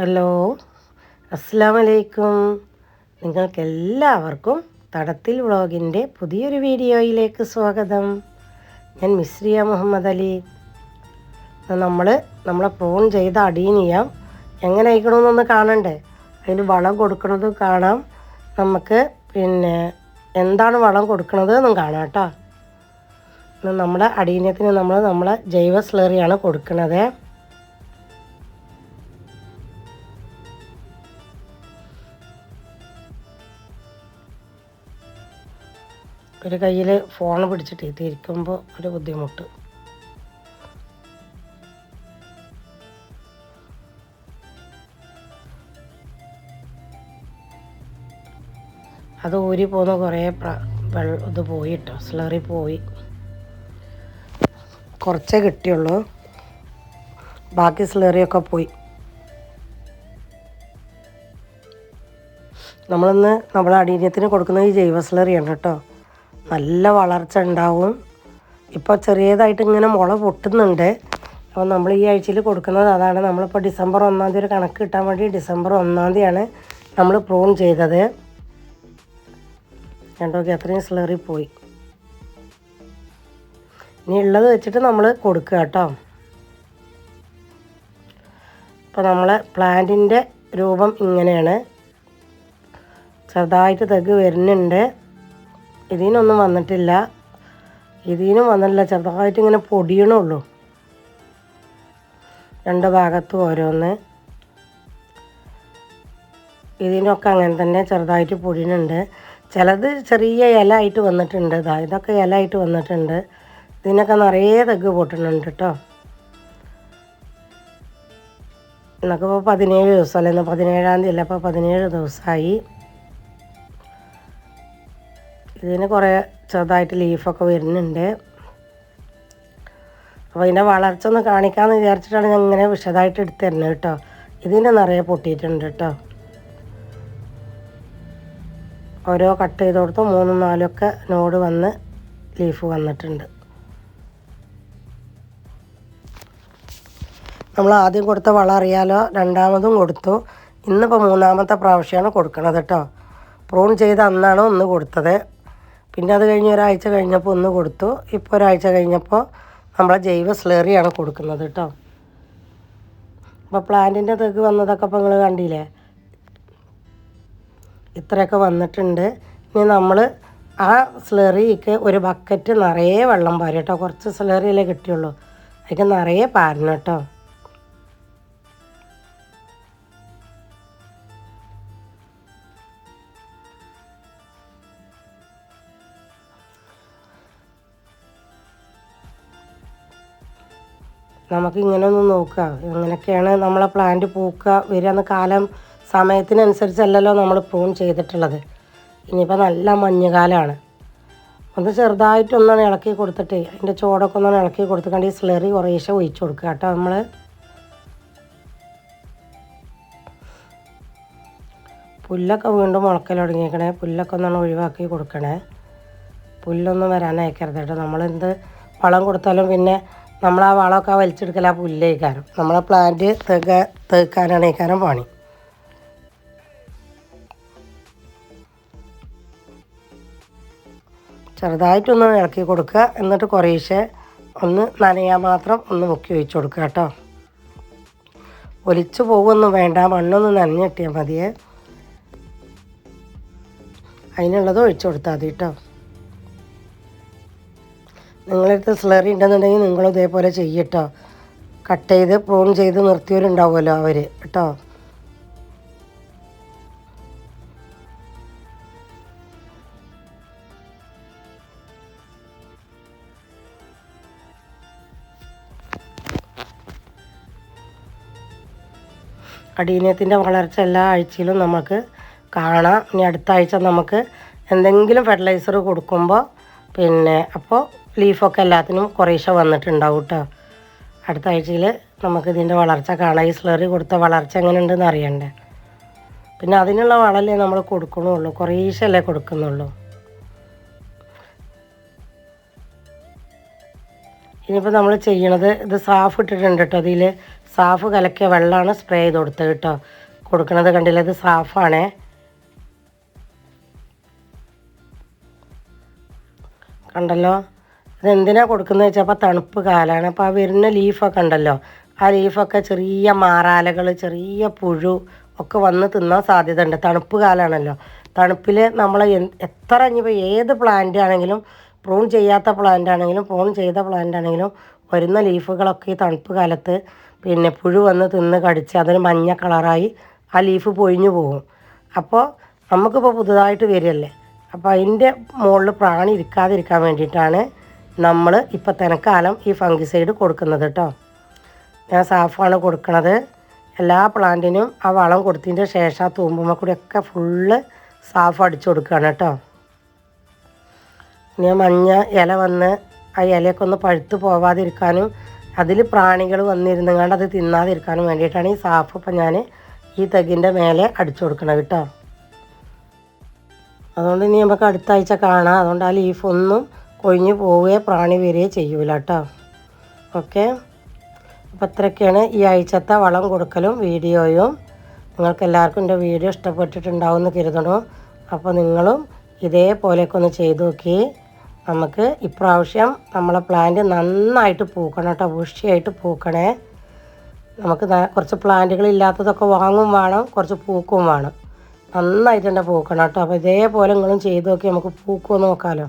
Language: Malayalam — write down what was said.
ഹലോ അസ്സാമലൈക്കും നിങ്ങൾക്ക് എല്ലാവർക്കും തടത്തിൽ വ്ളോഗിന്റെ പുതിയൊരു വീഡിയോയിലേക്ക് സ്വാഗതം. ഞാൻ മിസ്രിയ മുഹമ്മദ് അലി. നമ്മൾ നമ്മളെ ഫോൺ ചെയ്ത അടീനിയാം എങ്ങനെ അയക്കണമെന്നൊന്ന് കാണണ്ടേ? അതിന് വളം കൊടുക്കുന്നത് കാണാം. നമുക്ക് പിന്നെ എന്താണ് വളം കൊടുക്കുന്നത് എന്നും കാണാം കേട്ടോ. നമ്മുടെ അടീനത്തിന് നമ്മൾ നമ്മളെ ജൈവ സ്ലറിയാണ് കൊടുക്കുന്നത് ഒരു കയ്യിൽ ഫോൺ പിടിച്ചിട്ട് തിരിക്കുമ്പോൾ ഒരു ബുദ്ധിമുട്ട്. അത് ഊരി പോകുന്ന കുറേ ഇത് പോയി കേട്ടോ സ്ലറി പോയി. കുറച്ചേ കിട്ടിയുള്ളൂ. ബാക്കി സ്ലറിയൊക്കെ പോയി. നമ്മളിന്ന് നമ്മളെ അടീനത്തിന് കൊടുക്കുന്ന ഈ ജൈവ സ്ലറിയാണ് കേട്ടോ. നല്ല വളർച്ച ഉണ്ടാവും. ഇപ്പോൾ ചെറിയതായിട്ട് ഇങ്ങനെ മുള പൊട്ടുന്നുണ്ട്. അപ്പോൾ നമ്മൾ ഈ ആഴ്ചയിൽ കൊടുക്കുന്നത് അതാണ്. നമ്മളിപ്പോൾ ഡിസംബർ ഒന്നാം തീയതി ഒരു കണക്ക് കിട്ടാൻ വേണ്ടി ഡിസംബർ ഒന്നാം തീയതിയാണ് നമ്മൾ പ്രൂൺ ചെയ്തത്. രണ്ടോക്കെ അത്രയും സ്ലറി പോയി. ഇനി ഉള്ളത് വെച്ചിട്ട് നമ്മൾ കൊടുക്കുക കേട്ടോ. അപ്പോൾ നമ്മളെ പ്ലാന്റിന്റെ രൂപം ഇങ്ങനെയാണ്. ചെറുതായിട്ട് തെഗ് വരുന്നുണ്ട്. ഇതിനൊന്നും വന്നിട്ടില്ല. ഇതിനും വന്നിട്ടില്ല. ചെറുതായിട്ട് ഇങ്ങനെ പൊടിയണുള്ളൂ. രണ്ട് ഭാഗത്തും ഓരോന്ന്. ഇതിനൊക്കെ അങ്ങനെ തന്നെ ചെറുതായിട്ട് പൊടിയുന്നുണ്ട് ചിലത് ചെറിയ ഇല ആയിട്ട് വന്നിട്ടുണ്ട്. ഇതാ ഇതൊക്കെ ഇല ആയിട്ട് വന്നിട്ടുണ്ട്. ഇതിനൊക്കെ നിറയെ തെഗ് പൊട്ടുന്നുണ്ട് കേട്ടോ. എന്നൊക്കെ ഇപ്പോൾ പതിനേഴ് ദിവസമല്ലേ? ഇന്ന് പതിനേഴാം തീയതി അല്ല? അപ്പോൾ പതിനേഴ് ദിവസമായി. ഇതിന് കുറേ ചെറുതായിട്ട് ലീഫൊക്കെ വരുന്നുണ്ട്. അപ്പോൾ ഇതിന്റെ വളർച്ച ഒന്ന് കാണിക്കാമെന്ന് വിചാരിച്ചിട്ടാണ് ഞാൻ ഇങ്ങനെ വിശദമായിട്ട് എടുത്ത് തരുന്നത് കേട്ടോ. ഇതിന്റെ നിറയെ പൊട്ടിയിട്ടുണ്ട് കേട്ടോ. ഓരോ കട്ട് ചെയ്ത് കൊടുത്ത് മൂന്നും നാലൊക്കെ നോട് വന്ന് ലീഫ് വന്നിട്ടുണ്ട്. നമ്മൾ ആദ്യം കൊടുത്ത വളം അറിയാലോ? രണ്ടാമതും കൊടുത്തു. ഇന്നിപ്പോൾ മൂന്നാമത്തെ പ്രാവശ്യമാണ് കൊടുക്കണത് കേട്ടോ. പ്രൂൺ ചെയ്ത് അന്നാണ് ഒന്ന് കൊടുത്തത്. പിന്നെ അത് കഴിഞ്ഞ് ഒരാഴ്ച കഴിഞ്ഞപ്പോൾ ഒന്ന് കൊടുത്തു. ഇപ്പോൾ ഒരാഴ്ച കഴിഞ്ഞപ്പോൾ നമ്മളെ ജൈവ സ്ലേറിയാണ് കൊടുക്കുന്നത് കേട്ടോ. അപ്പോൾ പ്ലാന്റിന്റെ തെക്ക് വന്നതൊക്കെ ഇപ്പോൾ നിങ്ങൾ കണ്ടില്ലേ? ഇത്രയൊക്കെ വന്നിട്ടുണ്ട്. ഇനി നമ്മൾ ആ സ്ലറിക്ക് ഒരു ബക്കറ്റ് നിറയെ വെള്ളം പാരും കേട്ടോ. കുറച്ച് സ്ലറിയല്ലേ കിട്ടിയുള്ളൂ. അതിൽ നിറയെ പാരണം കേട്ടോ. നമുക്ക് ഇങ്ങനെ ഒന്ന് നോക്കാം. ഇങ്ങനെയൊക്കെയാണ് നമ്മളെ പ്ലാന്റ് പൂക്കുക വരിക കാലം സമയത്തിനനുസരിച്ചല്ലല്ലോ നമ്മൾ പ്രൂൺ ചെയ്തിട്ടുള്ളത്. ഇനിയിപ്പോൾ നല്ല മഞ്ഞുകാലമാണ് ഒന്ന് ചെറുതായിട്ടൊന്നാണ് ഇളക്കി കൊടുത്തിട്ട് അതിന്റെ ചോടൊക്കെ ഒന്നാണ് ഇളക്കി കൊടുത്തിട്ട് ഈ സ്ലറി കുറേശ്ശെ ഒഴിച്ചു കൊടുക്കുക കേട്ടോ നമ്മൾ പുല്ലൊക്കെ വീണ്ടും മുളക്കൽ തുടങ്ങിയേക്കണേ. പുല്ലൊക്കെ ഒന്നാണ് ഒഴിവാക്കി കൊടുക്കണേ. പുല്ലൊന്നും വരാനയക്കരുത് കേട്ടോ. നമ്മളെന്ത് വളം കൊടുത്താലും പിന്നെ നമ്മൾ ആ വളമൊക്കെ വലിച്ചെടുക്കൽ ആ പുല്ലേക്കാരം നമ്മളെ പ്ലാന്റ് തേക്ക തേക്കാനാണ് ഏക്കാരം പണി. ചെറുതായിട്ടൊന്ന് ഇളക്കി കൊടുക്കുക. എന്നിട്ട് കുറേശ്ശെ ഒന്ന് നനയാൻ മാത്രം ഒന്ന് മുക്കി ഒഴിച്ചു കൊടുക്കുക കേട്ടോ. ഒലിച്ചു പോകുമൊന്നും വേണ്ട. മണ്ണൊന്ന് നനഞ്ഞിട്ടിയാൽ മതിയേ. അതിനുള്ളത് ഒഴിച്ചു കൊടുത്താൽ മതി കേട്ടോ. നിങ്ങളടുത്ത് സ്ലറി ഉണ്ടെന്നുണ്ടെങ്കിൽ നിങ്ങളും ഇതേപോലെ ചെയ്യട്ടോ. കട്ട് ചെയ്ത് പ്രൂൺ ചെയ്ത് നിർത്തിയവരുണ്ടാവുമല്ലോ അവർ കേട്ടോ. അടീനത്തിന്റെ വളർച്ച എല്ലാ ആഴ്ചയിലും നമുക്ക് കാണാം. ഇനി അടുത്ത ആഴ്ച നമുക്ക് എന്തെങ്കിലും ഫെർട്ടിലൈസർ കൊടുക്കുമ്പോൾ പിന്നെ അപ്പോൾ ലീഫൊക്കെ എല്ലാത്തിനും കുറേശ്ശെ വന്നിട്ടുണ്ടാവും കേട്ടോ അടുത്ത ആഴ്ചയിൽ നമുക്ക് ഇതിന്റെ വളർച്ച കാണാം. ഈ സ്ലറി കൊടുത്ത വളർച്ച എങ്ങനെ ഉണ്ടെന്ന് അറിയണ്ടേ. പിന്നെ അതിനുള്ള വളമല്ലേ നമ്മൾ കൊടുക്കണുള്ളൂ. കുറേശ്ശല്ലേ കൊടുക്കുന്നുള്ളൂ. ഇനിയിപ്പോൾ നമ്മൾ ചെയ്യണത് ഇത് സാഫ് ഇട്ടിട്ടുണ്ട് കേട്ടോ അതിൽ സാഫ് കലക്കിയ വെള്ളമാണ് സ്പ്രേ ചെയ്ത് കൊടുത്തത് കേട്ടോ കൊടുക്കണത് കണ്ടില്ല? ഇത് സാഫാണേ. കണ്ടല്ലോ? ഇതെന്തിനാ കൊടുക്കുന്നത് വെച്ചാൽ തണുപ്പ് കാലമാണ് അപ്പോൾ ആ വരുന്ന ലീഫൊക്കെ ഉണ്ടല്ലോ. ആ ലീഫൊക്കെ ചെറിയ മാറാലകൾ ചെറിയ പുഴു ഒക്കെ വന്ന് തിന്നാൻ സാധ്യത ഉണ്ട്. തണുപ്പ് കാലമാണല്ലോ തണുപ്പിൽ നമ്മൾ എത്ര ഇനിയിപ്പോൾ ഏത് പ്ലാന്റ് ആണെങ്കിലും പ്രൂൺ ചെയ്യാത്ത പ്ലാന്റ് ആണെങ്കിലും പ്രൂൺ ചെയ്ത പ്ലാന്റ് ആണെങ്കിലും വരുന്ന ലീഫുകളൊക്കെ ഈ തണുപ്പ് കാലത്ത് പിന്നെ പുഴു വന്ന് തിന്ന് കടിച്ച് അതിന് മഞ്ഞ കളറായി ആ ലീഫ് പൊഴിഞ്ഞു പോകും. അപ്പോൾ നമുക്കിപ്പോൾ പുതുതായിട്ട് വരികയല്ലേ? അപ്പോൾ അതിന്റെ മുകളിൽ പ്രാണി ഇരിക്കാതിരിക്കാൻ വേണ്ടിയിട്ടാണ് നമ്മൾ ഇപ്പോൾ തനക്കാലം ഈ ഫംഗിസൈഡ് കൊടുക്കുന്നത് കേട്ടോ. ഞാൻ സാഫാണ് കൊടുക്കുന്നത് എല്ലാ പ്ലാന്റിനും ആ വളം കൊടുത്തതിന്റെ ശേഷം ആ തൂമ്പുമ്മ കൂടിയൊക്കെ ഫുള്ള് സാഫ് അടിച്ചു കൊടുക്കുകയാണ് കേട്ടോ. ഇനി മഞ്ഞ ഇല വന്ന് ആ ഇലയൊക്കെ ഒന്ന് പഴുത്ത് പോവാതിരിക്കാനും അതിൽ പ്രാണികൾ വന്നിരുന്നുകൊണ്ട് അത് തിന്നാതിരിക്കാനും വേണ്ടിയിട്ടാണ് ഈ സാഫ് ഇപ്പം ഞാൻ ഈ തെങ്ങിന്റെ മേലെ അടിച്ചു കൊടുക്കണം കേട്ടോ. അതുകൊണ്ട് ഇനി നമുക്ക് അടുത്ത ആഴ്ച കാണാം. അതുകൊണ്ട് ആ ലീഫ് ഒന്നും കൊഴിഞ്ഞു പോവുകയോ പ്രാണി വരികയോ ചെയ്യൂല കേട്ടോ. ഓക്കെ അപ്പം അത്രയൊക്കെയാണ് ഈ ആഴ്ചത്തെ വളം കൊടുക്കലും വീഡിയോയും. നിങ്ങൾക്ക് എല്ലാവർക്കും എന്റെ വീഡിയോ ഇഷ്ടപ്പെട്ടിട്ടുണ്ടാവും എന്ന് കരുതണു അപ്പോൾ നിങ്ങളും ഇതേപോലെയൊക്കെ ഒന്ന് ചെയ്തു നോക്കി. നമുക്ക് ഇപ്രാവശ്യം നമ്മളെ പ്ലാന്റ് നന്നായിട്ട് പൂക്കണം കേട്ടോ. വൃഷിയായിട്ട് പൂക്കണേ. നമുക്ക് കുറച്ച് പ്ലാന്റുകൾ ഇല്ലാത്തതൊക്കെ വാങ്ങും വേണം കുറച്ച് പൂക്കും വേണം. നന്നായിട്ട് തന്നെ പൂക്കണം കേട്ടോ. അപ്പോൾ ഇതേപോലെ നിങ്ങളും ചെയ്ത് നോക്കി നമുക്ക് പൂക്കുമോ നോക്കാമല്ലോ